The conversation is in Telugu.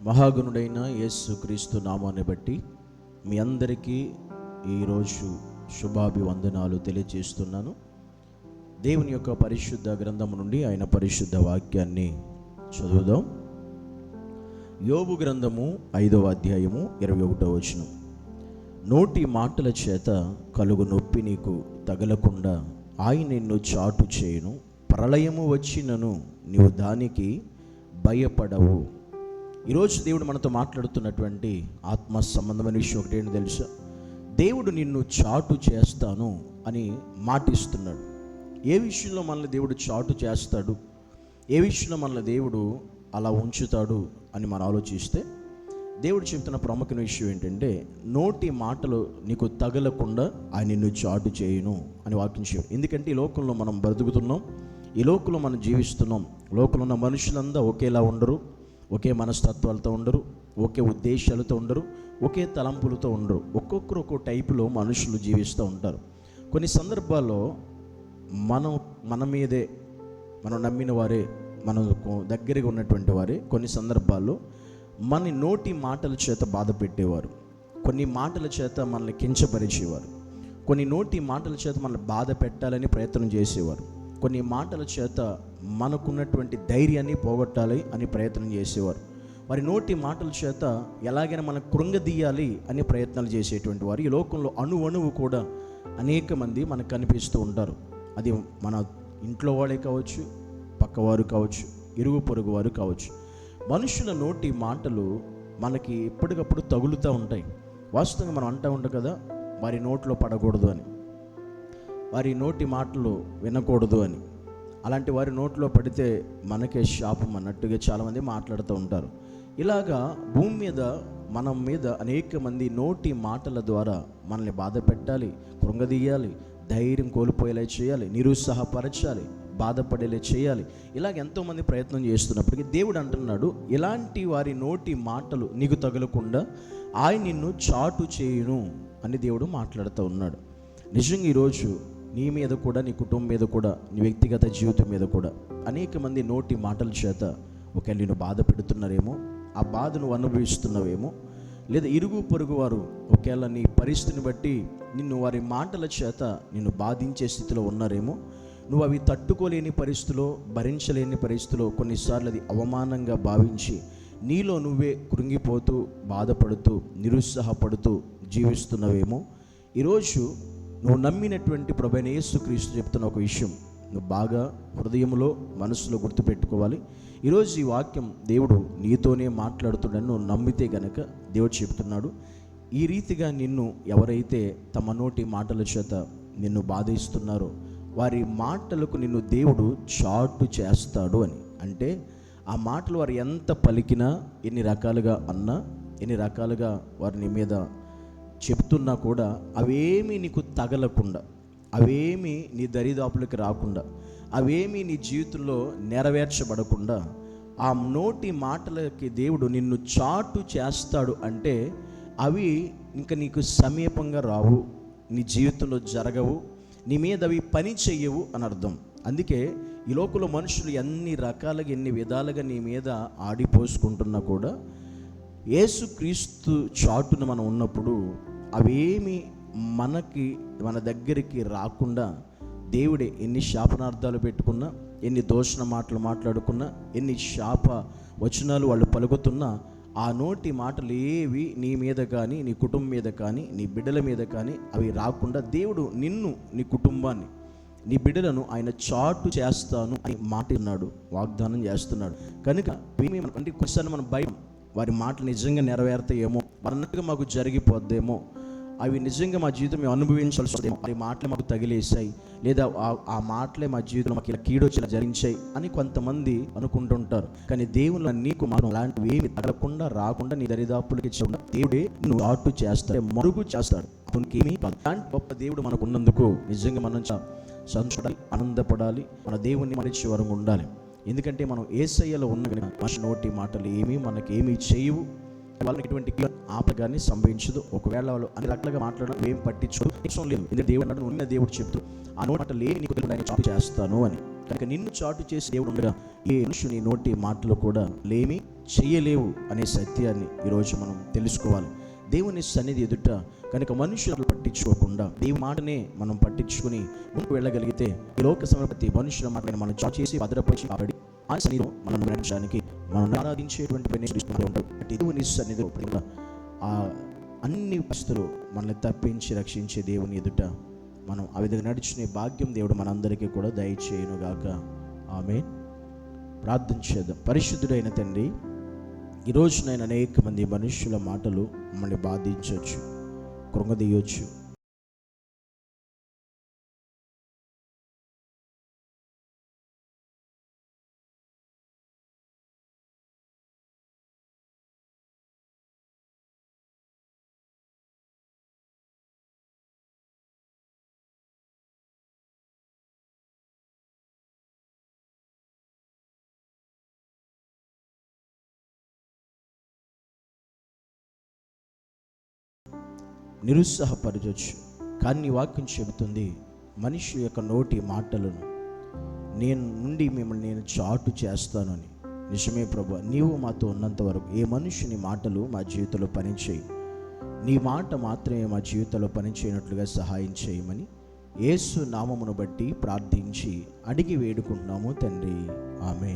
మహాగుణుడైన యేసుక్రీస్తు నామాన్ని బట్టి మీ అందరికీ ఈరోజు శుభాభివందనాలు తెలియజేస్తున్నాను. దేవుని యొక్క పరిశుద్ధ గ్రంథము నుండి ఆయన పరిశుద్ధ వాక్యాన్ని చదువుదాం. యోబు గ్రంథము ఐదవ అధ్యాయము ఇరవై ఒకటో వచనం. నోటి మాటల చేత కలుగు నొప్పి నీకు తగలకుండా ఆయన నిన్ను చాటు చేయను. ప్రళయము వచ్చినను నీవు దానికి భయపడవు. ఈరోజు దేవుడు మనతో మాట్లాడుతున్నటువంటి ఆత్మ సంబంధమైన విషయం ఒకటేంటి తెలుసా? దేవుడు నిన్ను చాటు చేస్తాను అని మాటిస్తున్నాడు. ఏ విషయంలో మనల్ని దేవుడు చాటు చేస్తాడు? ఏ విషయంలో మనల్ని దేవుడు అలా ఉంచుతాడు? అని మనం ఆలోచిస్తే దేవుడు చెప్తున్న ప్రముఖ విషయం ఏంటంటే నోటి మాటలు నీకు తగలకుండా ఆయన నిన్ను చాటు చేయును అని వాక్యం ఎందుకంటే ఈ లోకంలో మనం బ్రతుకుతున్నాం ఈ లోకంలో మనం జీవిస్తున్నాం. లోకంలో ఉన్న మనుషులందా ఒకేలా ఉండరు ఒకే మనస్తత్వాలతో ఉండరు ఒకే ఉద్దేశాలతో ఉండరు ఒకే తలంపులతో ఉండరు. ఒక్కొక్కరు ఒక్కో టైపులో మనుషులు జీవిస్తూ ఉంటారు. కొన్ని సందర్భాల్లో మనం మన మీదే మనం నమ్మిన వారే మనకు దగ్గరగా ఉన్నటువంటి వారే కొన్ని సందర్భాల్లో మన నోటి మాటల చేత బాధ పెట్టేవారు. కొన్ని మాటల చేత మనల్ని కించపరిచేవారు. కొన్ని నోటి మాటల చేత మనల్ని బాధ పెట్టాలని ప్రయత్నం చేసేవారు. కొన్ని మాటల చేత మనకున్నటువంటి ధైర్యాన్ని పోగొట్టాలి అని ప్రయత్నం చేసేవారు. వారి నోటి మాటల చేత ఎలాగైనా మనం కృంగదీయాలి అని ప్రయత్నాలు చేసేటువంటి వారు. ఈ లోకంలో అణు అణువు కూడా అనేక మంది మనకు కనిపిస్తూ ఉంటారు. అది మన ఇంట్లో వాళ్ళే కావచ్చు పక్కవారు కావచ్చు ఇరుగు పొరుగు వారు కావచ్చు. మనుషుల నోటి మాటలు మనకి ఎప్పటికప్పుడు తగులుతూ ఉంటాయి. వాస్తవంగా మనం అంటూ ఉంటాం కదా వారి నోట్లో పడకూడదు అని. వారి నోటి మాటలు వినకూడదు అని. అలాంటి వారి నోట్లో పడితే మనకే శాపం అన్నట్టుగా చాలామంది మాట్లాడుతూ ఉంటారు. ఇలాగా భూమి మీద మనం మీద అనేక మంది నోటి మాటల ద్వారా మనల్ని బాధ పెట్టాలి కృంగదీయాలి ధైర్యం కోల్పోయేలా చేయాలి నిరుత్సాహపరచాలి బాధపడేలా చేయాలి. ఇలాగ ఎంతోమంది ప్రయత్నం చేస్తున్నప్పటికీ దేవుడు అంటున్నాడు ఇలాంటి వారి నోటి మాటలు నీకు తగలకుండా ఆయన నిన్ను చాటు చేయును అని దేవుడు మాట్లాడుతూ ఉన్నాడు. నిజంగా ఈరోజు నీ మీద కూడా నీ కుటుంబం మీద కూడా నీ వ్యక్తిగత జీవితం మీద కూడా అనేక మంది నోటి మాటల చేత ఒకవేళ నిన్ను బాధ పెడుతున్నారేమో ఆ బాధ నువ్వు అనుభవిస్తున్నావేమో లేదా ఇరుగు పొరుగు వారు ఒకవేళ నీ పరిస్థితిని బట్టి నిన్ను వారి మాటల చేత నిన్ను బాధించే స్థితిలో ఉన్నారేమో. నువ్వు అవి తట్టుకోలేని పరిస్థితిలో భరించలేని పరిస్థితిలో కొన్నిసార్లు అది అవమానంగా భావించి నీలో నువ్వే కృంగిపోతూ బాధపడుతూ నిరుత్సాహపడుతూ జీవిస్తున్నవేమో. ఈరోజు నువ్వు నమ్మినటువంటి ప్రభైన యేసుక్రీస్తు చెప్తున్న ఒక విషయం. నువ్వు బాగా హృదయంలో మనసులో గుర్తుపెట్టుకోవాలి. ఈరోజు ఈ వాక్యం దేవుడు నీతోనే మాట్లాడుతున్నాడని నువ్వు నమ్మితే గనక దేవుడు చెప్తున్నాడు. ఈ రీతిగా నిన్ను ఎవరైతే తమ నోటి మాటల చేత నిన్ను బాధిస్తున్నారో వారి మాటలకు నిన్ను దేవుడు చాటు చేస్తాడు అని. అంటే ఆ మాటలు వారు ఎంత పలికినా ఎన్ని రకాలుగా అన్నా ఎన్ని రకాలుగా వారిని మీద చెప్తున్నా కూడా అవేమీ నీకు తగలకుండా అవేమీ నీ దరిదాపులకి రాకుండా అవేమీ నీ జీవితంలో నెరవేర్చబడకుండా ఆ నోటి మాటలకి దేవుడు నిన్ను చాటు చేస్తాడు అంటే అవి ఇంకా నీకు సమీపంగా రావు నీ జీవితంలో జరగవు నీ మీద అవి పని చెయ్యవు అని అర్థం. అందుకే ఈ లోకంలో మనుషులు ఎన్ని రకాలుగా ఎన్ని విధాలుగా నీ మీద ఆడిపోసుకుంటున్నా కూడా యేసుక్రీస్తు చాటున మనం ఉన్నప్పుడు అవేమి మనకి మన దగ్గరికి రాకుండా దేవుడే ఎన్ని శాపనార్థాలు పెట్టుకున్నా ఎన్ని దోషణ మాటలు మాట్లాడుకున్నా ఎన్ని శాప వచనాలు వాళ్ళు పలుకుతున్నా ఆ నోటి మాటలు ఏవి నీ మీద కానీ నీ కుటుంబం మీద కానీ నీ బిడ్డల మీద కానీ అవి రాకుండా దేవుడు నిన్ను నీ కుటుంబాన్ని నీ బిడ్డలను ఆయన చాటు చేస్తాను అని మాటిన్నాడు వాగ్దానం చేస్తున్నాడు. కనుక అంటే కొన్నిసార్లు మన భయం వారి మాటలు నిజంగా నెరవేరుతాయేమో అన్నట్టుగా మాకు జరిగిపోద్దేమో అవి నిజంగా మా జీవితం మేము అనుభవించాల్సి వస్తుందేమో మాటలు మాకు తగిలేసాయి లేదా ఆ- మాటలే మా జీవితంలో మాకు ఇలా కీడొచ్చేలా జరిగించాయి అని కొంతమంది అనుకుంటుంటారు. కానీ దేవుని నీకు మనం అలాంటివి ఏమి తగలకుండా రాకుండా నీ దరిదాపులకి ఇచ్చకుండా దేవుడే నువ్వు ఆటు చేస్తాడు మరుగు చేస్తాడు. దేవునికి కాదు. అలాంటి గొప్ప దేవుడు మనకు ఉన్నందుకు నిజంగా మనం సంతోషపడాలి ఆనందపడాలి. మన దేవుణ్ణి మరిచే వరకు ఉండాలి. ఎందుకంటే మనం ఏసయ్యలో ఉన్న కనుక మనిషి నోటి మాటలు ఏమీ మనకి చేయవు. వాళ్ళకి ఎటువంటి ఆపగానే సంభవించదు. ఒకవేళ వాళ్ళు అన్ని రకాలుగా మాట్లాడడం ఏం పట్టించుకోదు. అవసరం లేదు ఎందుకంటే దేవుడు అన్నాడు ఉన్న దేవుడు చెప్తూ ఆ నోట లేని నీకు ఆయన చాటు చేస్తాను అని. కనుక నిన్ను చాటు చేసి దేవుడు ఉండగా ఏ మనుషుని నోటి మాటలు కూడా లేమి చేయలేవు అనే సత్యాన్ని ఈరోజు మనం తెలుసుకోవాలి. దేవుని సన్నిధి ఎదుట కనుక మనుషులు పట్టించుకోకుండా దేవుని మాటనే మనం పట్టించుకుని ముందుకు వెళ్ళగలిగితే ఈ లోక సమయ మనుషుల మాటని మనం చా చేసి భద్రపరిచి కాబట్టి ఆ సన్నిధిలో మనం నడచడానికి మనం ఆరాధించేటువంటి పని ఉంటాం. దేవుని సన్నిధిలో కూడా ఆ అన్ని పరిస్థితులు మనల్ని తప్పించి రక్షించే దేవుని ఎదుట మనం ఆ విధంగా నడుచుకునే భాగ్యం దేవుడు మనందరికీ కూడా దయచేయనుగాక. ఆమె ప్రార్థన చేద్దాం. పరిశుద్ధుడైన తండ్రి ఈరోజు నేను అనేక మంది మనుషుల మాటలు మమ్మల్ని బాధించవచ్చు కృంగదీయొచ్చు. నిరుత్సాహపరచవచ్చు కానీ నీ వాక్యం చెబుతుంది మనిషి యొక్క నోటి మాటలను నేను నుండి మిమ్మల్ని నేను చాటు చేస్తానని. నిజమే ప్రభు నీవు మాతో ఉన్నంత వరకు ఏ మనుషుని మాటలు మా జీవితంలో పనిచేయి. నీ మాట మాత్రమే మా జీవితంలో పనిచేయనట్లుగా సహాయం చేయమని యేసు నామమును బట్టి ప్రార్థించి అడిగి వేడుకుంటున్నాము తండ్రి. ఆమెన్.